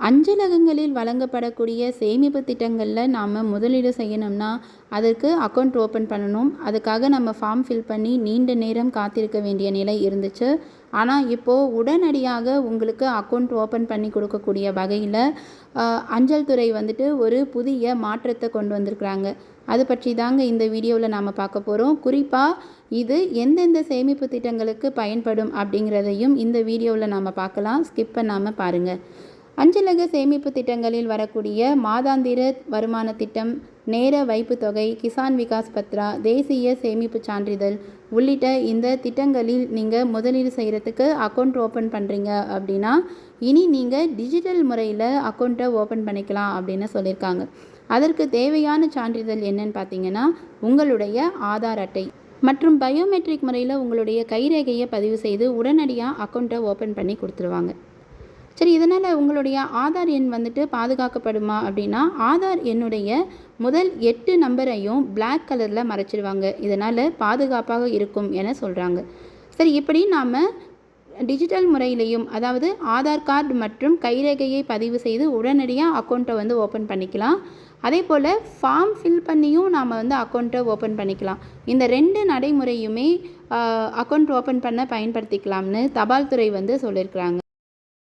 அஞ்சலகங்களில் வழங்கப்படக்கூடிய சேமிப்பு திட்டங்களில் நாம் முதலீடு செய்யணும்னா அதற்கு அக்கௌண்ட் ஓப்பன் பண்ணணும். அதுக்காக நம்ம ஃபார்ம் ஃபில் பண்ணி நீண்ட நேரம் காத்திருக்க வேண்டிய நிலை இருந்துச்சு. ஆனால் இப்போது உடனடியாக உங்களுக்கு அக்கௌண்ட் ஓப்பன் பண்ணி கொடுக்கக்கூடிய வகையில் அஞ்சல் துறை வந்துட்டு ஒரு புதிய மாற்றத்தை கொண்டு வந்திருக்கிறாங்க. அது பற்றி தாங்க இந்த வீடியோவில் நாம் பார்க்க போகிறோம் குறிப்பாக இது எந்தெந்த சேமிப்பு திட்டங்களுக்கு பயன்படும் அப்படிங்கிறதையும் இந்த வீடியோவில் நாம் பார்க்கலாம். ஸ்கிப் பண்ணாமல் பாருங்கள் அஞ்சலக சேமிப்பு திட்டங்களில் வரக்கூடிய மாதாந்திர வருமான திட்டம் நேர வைப்பு தொகை கிசான் விகாஸ் பத்ரா தேசிய சேமிப்பு சான்றிதழ் உள்ளிட்ட இந்த திட்டங்களில் நீங்கள் முதலீடு செய்கிறதுக்கு அக்கௌண்ட் ஓப்பன் பண்ணுறீங்க அப்படின்னா இனி நீங்கள் டிஜிட்டல் முறையில் அக்கௌண்ட்டை ஓப்பன் பண்ணிக்கலாம் அப்படின்னு சொல்லியிருக்காங்க. அதற்கு தேவையான சான்றிதழ் என்னன்னு பார்த்தீங்கன்னா உங்களுடைய ஆதார் அட்டை மற்றும் பயோமெட்ரிக் முறையில் உங்களுடைய கைரேகையை பதிவு செய்து உடனடியாக அக்கௌண்ட்டை ஓப்பன் பண்ணி கொடுத்துருவாங்க. சரி இதனால் உங்களுடைய ஆதார் எண் வந்துட்டு பாதுகாக்கப்படுமா அப்படின்னா ஆதார் என்னுடைய முதல் எட்டு நம்பரையும் பிளாக் கலரில் மறைச்சிடுவாங்க இதனால் பாதுகாப்பாக இருக்கும் என சொல்கிறாங்க சரி இப்படி நாம் டிஜிட்டல் முறையிலையும் அதாவது ஆதார் கார்டு மற்றும் கைரேகையை பதிவு செய்து உடனடியாக அக்கௌண்ட்டை வந்து ஓப்பன் பண்ணிக்கலாம். அதே போல் ஃபார்ம் ஃபில் பண்ணியும் நாம் வந்து அக்கௌண்ட்டை ஓப்பன் பண்ணிக்கலாம். இந்த ரெண்டு நடைமுறையுமே அக்கௌண்ட் ஓப்பன் பண்ண பயன்படுத்திக்கலாம்னு தபால் துறை வந்து சொல்லியிருக்கிறாங்க